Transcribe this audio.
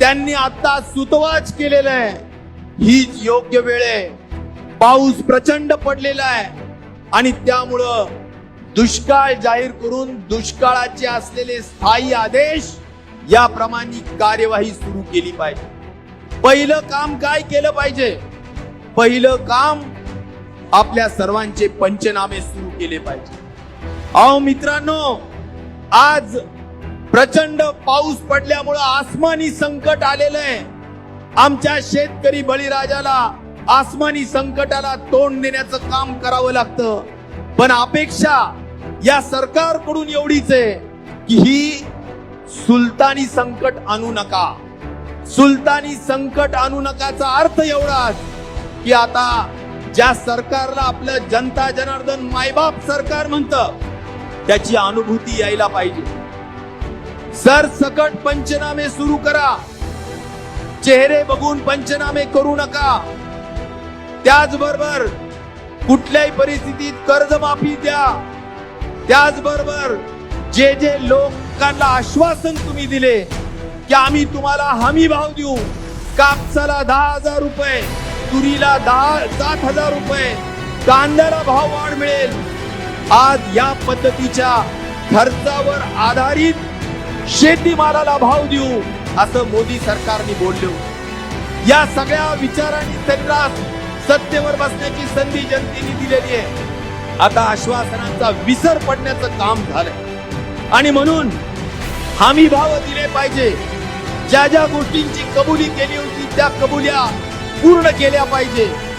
त्यांनी आता सुतवाच केलेलं आहे. हीच योग्य वेळ आहे. पाऊस प्रचंड पडलेला आहे. आणि त्यामुळं दुष्काळ जाहीर करून दुष्काळाचे असलेले स्थायी आदेश याप्रमाणे कार्यवाही सुरू केली पाहिजे. पहिलं काम काय केलं पाहिजे? पहिलं काम आपल्या सर्वांचे पंचनामे सुरू केले पाहिजे. अहो मित्रांनो आज प्रचंड पाऊस पडल्यामुळं आसमानी संकट आलेलं आहे. आमच्या शेतकरी बळीराजाला आसमानी संकटाला तोंड देण्याचं काम करावं लागतं. पण अपेक्षा या सरकारकडून एवढीच आहे की ही सुलतानी संकट आणू नका. सुलतानी संकट आणू नकाचा अर्थ एवढाच की आता ज्या सरकारला आपलं जनता जनार्दन मायबाप सरकार म्हणतं त्याची अनुभूती यायला पाहिजे. सरसकट पंचनामे सुरू करा. चेहरे बघून पंचनामे करू नका. त्याचबरोबर कुठल्याही परिस्थितीत कर्जमाफी द्या. त्याचबरोबर जे जे लोकांना आश्वासन तुम्ही दिले की आम्ही तुम्हाला हमी भाव देऊ. कापसाला दहा हजार रुपये तुरीला दहा सात हजार रुपये कांद्याला भाव वाढ मिळेल. आज या पद्धतीच्या खर्चावर आधारित शेतीमालाला भाव देऊ असं मोदी सरकारने बोलले. या सगळ्या विचारांनी त्यांना सत्तेवर बसण्याची संधी जनतेने दिलेली आहे. आता आश्वासनांचा विसर पडण्याचं काम झालंय. आणि म्हणून हमी भाव दिले पाहिजे. ज्या ज्या गोष्टींची कबुली केली होती त्या कबुल्या पूर्ण केल्या पाहिजे.